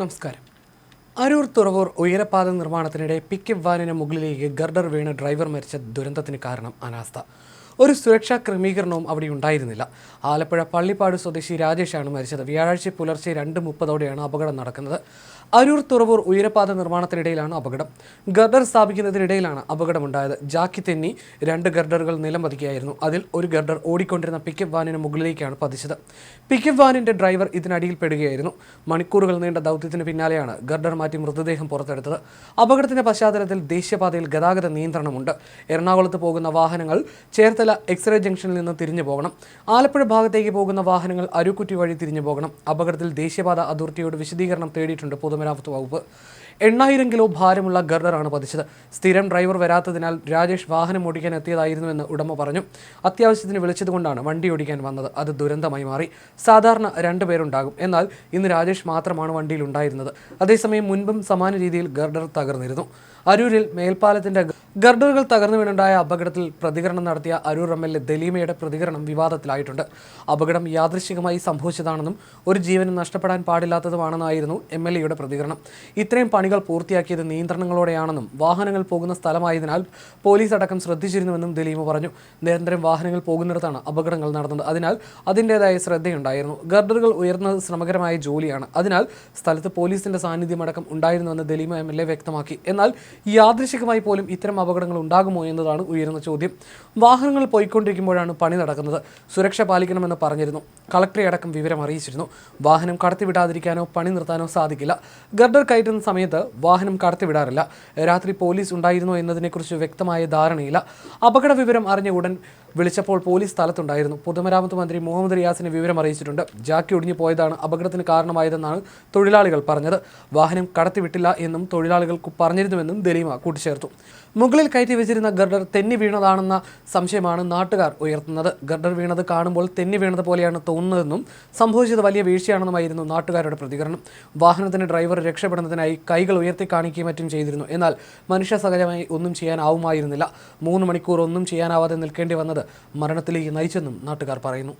നമസ്കാരം. അരൂർ തുറവൂർ ഉയരപാത നിർമ്മാണത്തിനിടെ പിക്കപ്പ് വാനിന് മുകളിലേക്ക് ഗർഡർ വീണ് ഡ്രൈവർ മരിച്ച ദുരന്തത്തിന് കാരണം അനാസ്ഥ. ഒരു സുരക്ഷാ ക്രമീകരണവും അവിടെ ഉണ്ടായിരുന്നില്ല. ആലപ്പുഴ പള്ളിപ്പാട് സ്വദേശി രാജേഷാണ് മരിച്ചത്. വ്യാഴാഴ്ച പുലർച്ചെ രണ്ട് മുപ്പതോടെയാണ് അപകടം നടക്കുന്നത്. അരൂർ തുറവൂർ ഉയരപാത നിർമ്മാണത്തിനിടയിലാണ് അപകടം. ഗർഡർ സ്ഥാപിക്കുന്നതിനിടയിലാണ് അപകടമുണ്ടായത്. ജാക്കി തെന്നി രണ്ട് ഗർഡറുകൾ നിലം പതിക്കുകയായിരുന്നു. അതിൽ ഒരു ഗർഡർ ഓടിക്കൊണ്ടിരുന്ന പിക്കപ്പ് വാനിന് മുകളിലേക്കാണ് പതിച്ചത്. Pickup വാനിന്റെ driver ഇതിനടിയിൽ പെടുകയായിരുന്നു. മണിക്കൂറുകൾ നീണ്ട ദൗത്യത്തിന് പിന്നാലെയാണ് ഗർഡർ മാറ്റി മൃതദേഹം പുറത്തെടുത്തത്. അപകടത്തിന്റെ പശ്ചാത്തലത്തിൽ ദേശീയപാതയിൽ ഗതാഗത നിയന്ത്രണമുണ്ട്. എറണാകുളത്ത് പോകുന്ന വാഹനങ്ങൾ ചേർത്തല എക്സ്റേ ജംഗ്ഷനിൽ നിന്ന് തിരിഞ്ഞു പോകണം. ആലപ്പുഴ ഭാഗത്തേക്ക് പോകുന്ന വാഹനങ്ങൾ അരുക്കുറ്റി വഴി തിരിഞ്ഞു പോകണം. അപകടത്തിൽ ദേശീയപാത അതോറിറ്റിയോട് വിശദീകരണം തേടിയിട്ടുണ്ട് പൊതുമരാമത്ത് വകുപ്പ്. എണ്ണായിരം കിലോ ഭാരമുള്ള ഗർഡറാണ് പതിച്ചത്. സ്ഥിരം ഡ്രൈവർ വരാത്തതിനാൽ രാജേഷ് വാഹനം ഓടിക്കാൻ എത്തിയതായിരുന്നുവെന്ന് ഉടമ പറഞ്ഞു. അത്യാവശ്യത്തിന് വിളിച്ചതുകൊണ്ടാണ് വണ്ടി ഓടിക്കാൻ വന്നത്. അത് ദുരന്തമായി മാറി. സാധാരണ രണ്ടു പേരുണ്ടാകും. എന്നാൽ ഇന്ന് രാജേഷ് മാത്രമാണ് വണ്ടിയിൽ ഉണ്ടായിരുന്നത് അതേസമയം മുൻപും സമാന രീതിയിൽ ഗർഡർ തകർന്നിരുന്നു. അരൂരിൽ മേൽപ്പാലത്തിന്റെ ഗർഡറുകൾ തകർന്നു വീണുണ്ടായ അപകടത്തിൽ പ്രതികരണം നടത്തിയ അരൂർ എം എൽ എ ദലീമയുടെ പ്രതികരണം വിവാദത്തിലായിട്ടുണ്ട്. അപകടം യാദൃശികമായി സംഭവിച്ചതാണെന്നും ഒരു ജീവനും നഷ്ടപ്പെടാൻ പാടില്ലാത്തതുമാണെന്നായിരുന്നു എം എൽ എയുടെ പ്രതികരണം. ഇത്രയും പണികൾ പൂർത്തിയാക്കിയത് നിയന്ത്രണങ്ങളോടെയാണെന്നും വാഹനങ്ങൾ പോകുന്ന സ്ഥലമായതിനാൽ പോലീസ് അടക്കം ശ്രദ്ധിച്ചിരുന്നുവെന്നും ദിലീപ് പറഞ്ഞു. നിരന്തരം വാഹനങ്ങൾ പോകുന്നിടത്താണ് അപകടങ്ങൾ നടന്നത്. അതിനാൽ അതിന്റെതായ ശ്രദ്ധയുണ്ടായിരുന്നു. ഗർഡറുകൾ ഉയർന്നത് ശ്രമകരമായ ജോലിയാണ്. അതിനാൽ സ്ഥലത്ത് പോലീസിന്റെ സാന്നിധ്യം അടക്കം ഉണ്ടായിരുന്നുവെന്ന് ദലീമ എം എൽ എ വ്യക്തമാക്കി. എന്നാൽ യാദൃശികമായി പോലും ഇത്തരം അപകടങ്ങൾ ഉണ്ടാകുമോ എന്നതാണ് ഉയരുന്ന ചോദ്യം. വാഹനങ്ങൾ പോയിക്കൊണ്ടിരിക്കുമ്പോഴാണ് പണി നടക്കുന്നത്. സുരക്ഷ പാലിക്കണമെന്ന് പറഞ്ഞിരുന്നു. കളക്ടറെ അടക്കം വിവരം അറിയിച്ചിരുന്നു. വാഹനം കടത്തിവിടാതിരിക്കാനോ പണി നിർത്താനോ സാധിക്കില്ല. ഗർഡർ കയറ്റുന്ന സമയത്ത് വാഹനം കടത്തിവിടാറില്ല. രാത്രി പോലീസ് ഉണ്ടായിരുന്നോ എന്നതിനെക്കുറിച്ച് വ്യക്തമായ ധാരണയില്ല. അപകട വിവരം അറിഞ്ഞ ഉടൻ വിളിച്ചപ്പോൾ പോലീസ് സ്ഥലത്തുണ്ടായിരുന്നു. പൊതുമരാമത്ത് മന്ത്രി മുഹമ്മദ് റിയാസിനെ വിവരം അറിയിച്ചിട്ടുണ്ട്. ജാക്കി ഒടിഞ്ഞു പോയതാണ് അപകടത്തിന് കാരണമായതെന്നാണ് തൊഴിലാളികൾ പറഞ്ഞത്. വാഹനം കടത്തിവിട്ടില്ല എന്നും തൊഴിലാളികൾക്ക് കു- പറഞ്ഞിരുന്നുവെന്നും ദലീമ കൂട്ടിച്ചേർത്തു. മുകളിൽ കയറ്റി വെച്ചിരുന്ന ഗർഡർ തെന്നി വീണതാണെന്ന സംശയമാണ് നാട്ടുകാർ ഉയർത്തുന്നത്. ഗർഡർ വീണത് കാണുമ്പോൾ തെന്നി വീണത് പോലെയാണ് തോന്നുന്നതെന്നും സംഭവിച്ചത് വലിയ വീഴ്ചയാണെന്നുമായിരുന്നു നാട്ടുകാരുടെ പ്രതികരണം. വാഹനത്തിന് ഡ്രൈവർ രക്ഷപ്പെടുന്നതിനായി കൈകൾ ഉയർത്തി കാണിക്കുകയും മറ്റും ചെയ്തിരുന്നു. എന്നാൽ മനുഷ്യ സഹജമായി ഒന്നും ചെയ്യാനാവുമായിരുന്നില്ല. മൂന്ന് മണിക്കൂർ ഒന്നും ചെയ്യാനാവാതെ നിൽക്കേണ്ടി വന്നത് മരണത്തിലേക്ക് നയിച്ചെന്നും നാട്ടുകാർ പറയുന്നു.